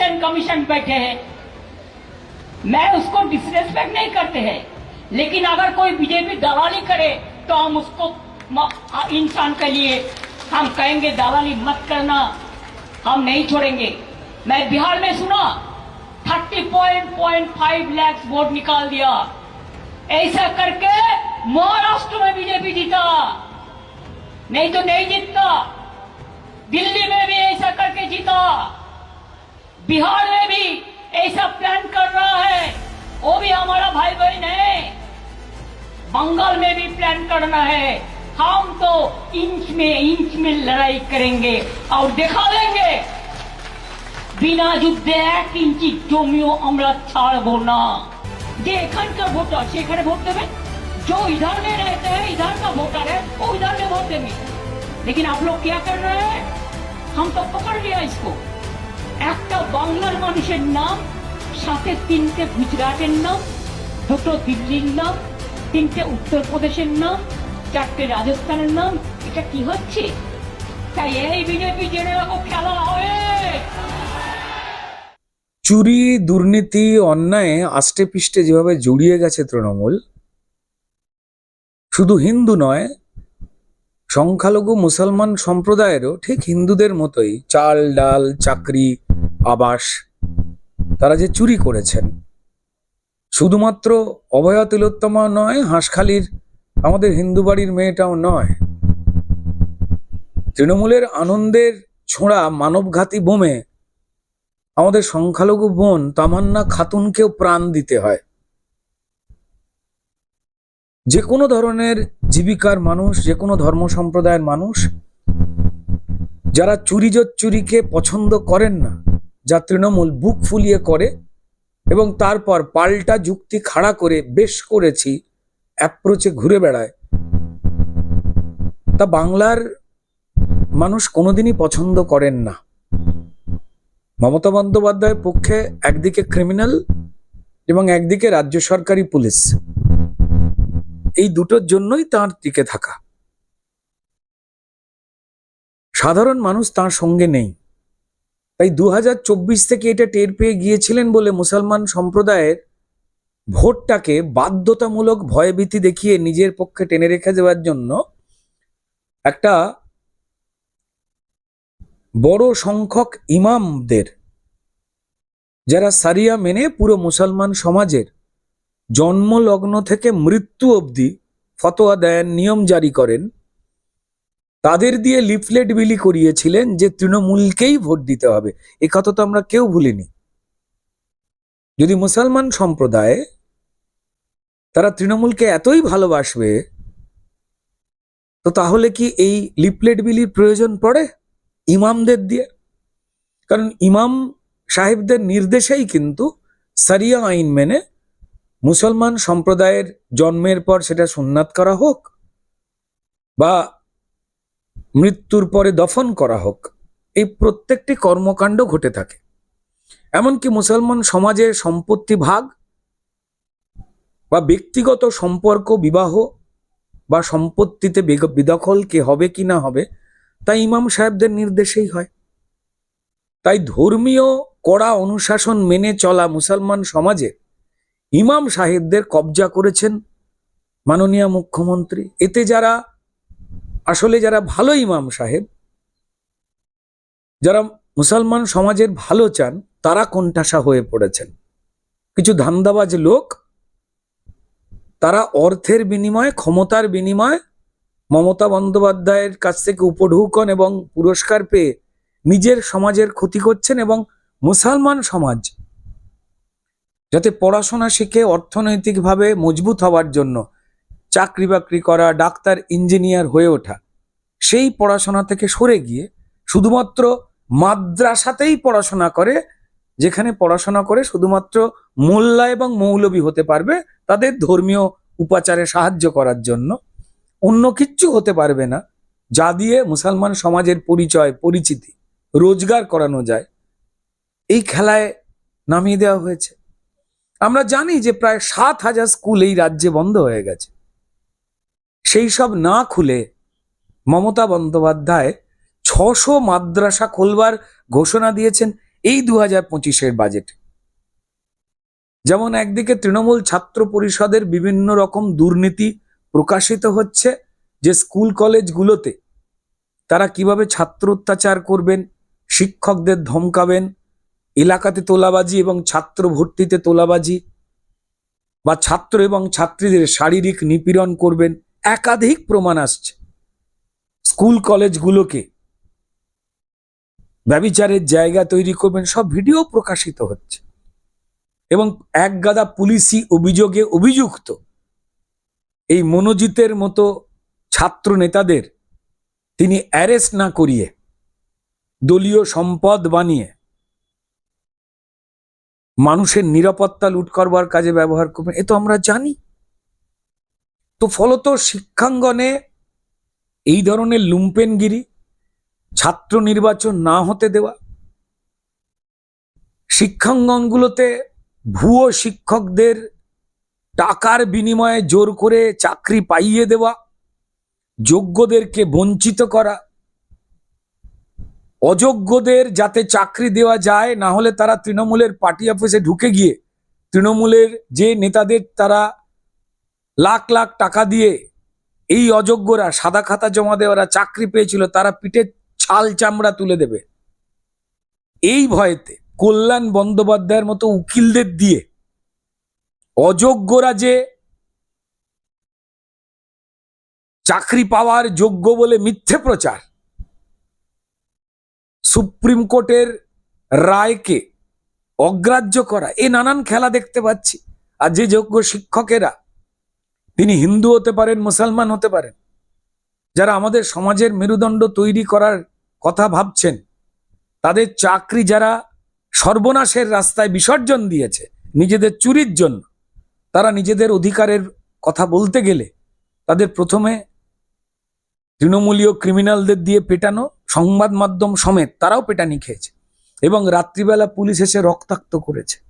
Election commission बैठे हैं। मैं उसको डिसरेस्पेक्ट नहीं करते हैं। लेकिन अगर कोई बीजेपी दलाली करे तो हम उसको इंसान के लिए हम कहेंगे, दलाली मत करना, हम नहीं छोड़ेंगे। मैं बिहार में सुना thirty point point five lakhs vote निकाल दिया। ऐसा करके महाराष्ट्र में बीजेपी जीता। नहीं तो नहीं जीतता। दिल्ली में भी ऐसा करके जीता। बिहार में भी ऐसा प्लान कर रहा है वो भी हमारा भाई बहन है बंगाल में भी प्लान करना है हम तो इंच में इंच में लड़ाई करेंगे और दिखा देंगे বিনা যুদ্ধে এক ইঞ্চি জমিও আমরা ছাড়বো না যে এখানকার ভোটার সেখানে ভোট দেবে जो इधर में रहते हैं इधर का वोटर है वो इधर में वोट देंगे लेकिन आप लोग क्या कर रहे हैं हम तो पकड़ लिया इसको একটা বাংলার মানুষের নাম, সাথে তিনটে গুজরাটের নাম, দুটো দিল্লির নাম, তিনটে উত্তরপ্রদেশের নাম, চারটে রাজস্থানের নাম। এটা কি হচ্ছে? তাই এই বিজেপি জেনে রাখো, খেলা হবে! চুরি, দুর্নীতি, অন্যায়ে আষ্টে পিষ্টে যেভাবে জড়িয়ে গেছে তৃণমূল, শুধু হিন্দু নয়, সংখ্যালঘু মুসলমান সম্প্রদায়েরও ঠিক হিন্দুদের মতোই চাল, ডাল, চাকরি আবাস। তারা যে চুরি করেছেন। শুধুমাত্র অভয়া তিলোত্তমা নয়, হাঁসখালির আমাদের হিন্দু বাড়ির মেয়েটাও নয়। তৃণমূলের আনন্দের ছোঁড়া মানবঘাতী বোমে আমাদের সংখ্যালঘু বোন তামান্না খাতুনকেও প্রাণ দিতে হয়। যে কোনো ধরনের জীবিকার মানুষ, যে কোনো ধর্ম সম্প্রদায়ের মানুষ, যারা চুরি চুরিকে পছন্দ করেন না যা তৃণমূল বুক ফুলিয়ে করে এবং তারপর পাল্টা যুক্তি খাড়া করে বেশ করেছি অ্যাপ্রোচে ঘুরে বেড়ায়। তা বাংলার মানুষ কোনোদিনই পছন্দ করেন না। মমতা বন্দ্যোপাধ্যায়ের পক্ষে একদিকে ক্রিমিনাল এবং একদিকে রাজ্য সরকারি পুলিশ। এই দুটোর জন্যই তার টিকে থাকা। সাধারণ মানুষ তার সঙ্গে নেই। তাই দু হাজার চব্বিশ থেকে এটা টের পেয়ে গিয়েছিলেন বলে মুসলমান সম্প্রদায়ের ভোটটাকে বাধ্যতামূলক ভয়ভীতি দেখিয়ে নিজের পক্ষে টেনে রেখে দেওয়ার জন্য একটা বড় সংখ্যক ইমামদের, যারা সারিয়া মেনে পুরো মুসলমান সমাজের জন্মলগ্ন থেকে মৃত্যু অবধি ফতোয়া দেন নিয়ম জারি করেন। তাদের দিয়ে লিফলেট বিলি করিয়েছিলেন যে তৃণমূলকেই ভোট দিতে হবে। এ কথা তো আমরা কেউ ভুলিনি। যদি মুসলমান সম্প্রদায় তারা তৃণমূলকে এতই ভালোবাসবে, তো তাহলে কি এই লিফলেট বিলির প্রয়োজন পড়ে ইমামদের দিয়ে? কারণ ইমাম সাহেবদের নির্দেশেই কিন্তু সারিয়া আইন মেনে মুসলমান সম্প্রদায়ের জন্মের পর সেটা সুন্নাত করা হোক বা মৃত্যুর পরে দফন করা হোক, এই প্রত্যেকটি কর্মকাণ্ড ঘটে থাকে। এমনকি মুসলমান সমাজের সম্পত্তি ভাগ বা ব্যক্তিগত সম্পর্ক বিবাহ বা সম্পত্তিতে বিদখল কে হবে কি না হবে, তা ইমাম সাহেবদের নির্দেশেই হয়। তাই ধর্মীয় কড়া অনুশাসন মেনে চলা মুসলমান সমাজে ইমাম সাহেবদের কবজা করেছেন মাননীয় মুখ্যমন্ত্রী। এতে যারা আসলে যারা ভালো ইমাম সাহেব, যারা মুসলমান সমাজের ভালো চান, তারা কোণঠাসা হয়ে পড়েছেন। কিছু ধান্দাবাজ লোক, তারা অর্থের বিনিময়ে, ক্ষমতার বিনিময়ে মমতা বন্দ্যোপাধ্যায়ের কাছ থেকে উপঢৌকন এবং পুরস্কার পেয়ে নিজের সমাজের ক্ষতি করছেন এবং মুসলমান সমাজ যাতে পড়াশোনা শিখে অর্থনৈতিকভাবে মজবুত হওয়ার জন্য চাকরি বাকরি করা, ডাক্তার, ইঞ্জিনিয়ার হয়ে ওঠা। সেই পড়াশোনা থেকে সরে গিয়ে শুধুমাত্র মাদ্রাসাতেই পড়াশোনা করে, যেখানে পড়াশোনা করে শুধুমাত্র মোল্লা এবং মৌলবী হতে পারবে, তাদের ধর্মীয় উপাচারে সাহায্য করার জন্য। অন্য কিচ্ছু হতে পারবে না, যা দিয়ে মুসলমান সমাজের পরিচয়, পরিচিতি, রোজগার করানো যায়। এই খেলায় নামিয়ে দেওয়া হয়েছে। আমরা জানি যে প্রায় সাত হাজার স্কুল এই রাজ্যে বন্ধ হয়ে গেছে। সেই সব না খুলে মমতা বন্দ্যোপাধ্যায় ছশো মাদ্রাসা খোলবার ঘোষণা দিয়েছেন এই দু হাজার পঁচিশের বাজেটে যেমন একদিকে তৃণমূল ছাত্র পরিষদের বিভিন্ন রকম দুর্নীতি প্রকাশিত হচ্ছে যে স্কুল কলেজগুলোতে, তারা কীভাবে ছাত্র অত্যাচার করবেন, শিক্ষকদের ধমকাবেন, এলাকাতে তোলাবাজি এবং ছাত্র ভর্তিতে তোলাবাজি, বা ছাত্র এবং ছাত্রীদের শারীরিক নিপীড়ন করবেন একাধিক প্রমাণ আসছে। স্কুল কলেজগুলোকে ব্যবিচারের জায়গা তৈরি করবেন, সব ভিডিও প্রকাশিত হচ্ছে। এবং এক গাদা পুলিশি অভিযোগে অভিযুক্ত এই মনোজিতের মতো ছাত্র নেতাদের তিনি অ্যারেস্ট না করিয়ে দলীয় সম্পদ বানিয়ে মানুষের নিরাপত্তা লুট করবার কাজে ব্যবহার করবেন, এ তো আমরা জানি। তো ফলত শিক্ষাঙ্গনে এই ধরনের লুম্পেনগিরি ছাত্র নির্বাচন না হতে দেওয়া। শিক্ষাঙ্গনগুলোতে ভুয়ো শিক্ষকদের টাকার বিনিময়ে জোর করে চাকরি পাইয়ে দেওয়া, যোগ্যদেরকে বঞ্চিত করা, অযোগ্যদের যাতে চাকরি দেওয়া যায়, না হলে তারা তৃণমূলের পার্টি অফিসে ঢুকে গিয়ে, তৃণমূলের যে নেতাদের তারা লাখ লাখ টাকা দিয়ে এই অযোগ্যরা সাদা খাতা জমা দেওয়ারা চাকরি পেয়েছিল, তারা পিঠে ছাল চামড়া তুলে দেবে। এই ভয়েতে কল্যাণ বন্দ্যোপাধ্যায়ের মতো উকিলদের দিয়ে অযোগ্যরা যে চাকরি পাওয়ার যোগ্য বলে মিথ্যে প্রচার, সুপ্রিম কোর্টের রায়কে অগ্রাহ্য করা, এ নানান খেলা দেখতে পাচ্ছি। আর যে যোগ্য শিক্ষকেরা তিনি হিন্দু হতে পারেন, মুসলমান হতে পারেন। যারা আমাদের সমাজের মেরুদণ্ড তৈরি করার কথা ভাবছেন, তাদের চাকরি যারা সর্বনাশের রাস্তায় বিসর্জন দিয়েছে নিজেদের চুরির জন্য, তারা নিজেদের অধিকারের কথা বলতে গেলে তাদের প্রথমে তৃণমূলীয় ক্রিমিনালদের দিয়ে পেটানো সংবাদ মাধ্যম সমেত তারাও পেটানি খেয়েছে এবং রাত্রিবেলা পুলিশ এসে রক্তাক্ত করেছে।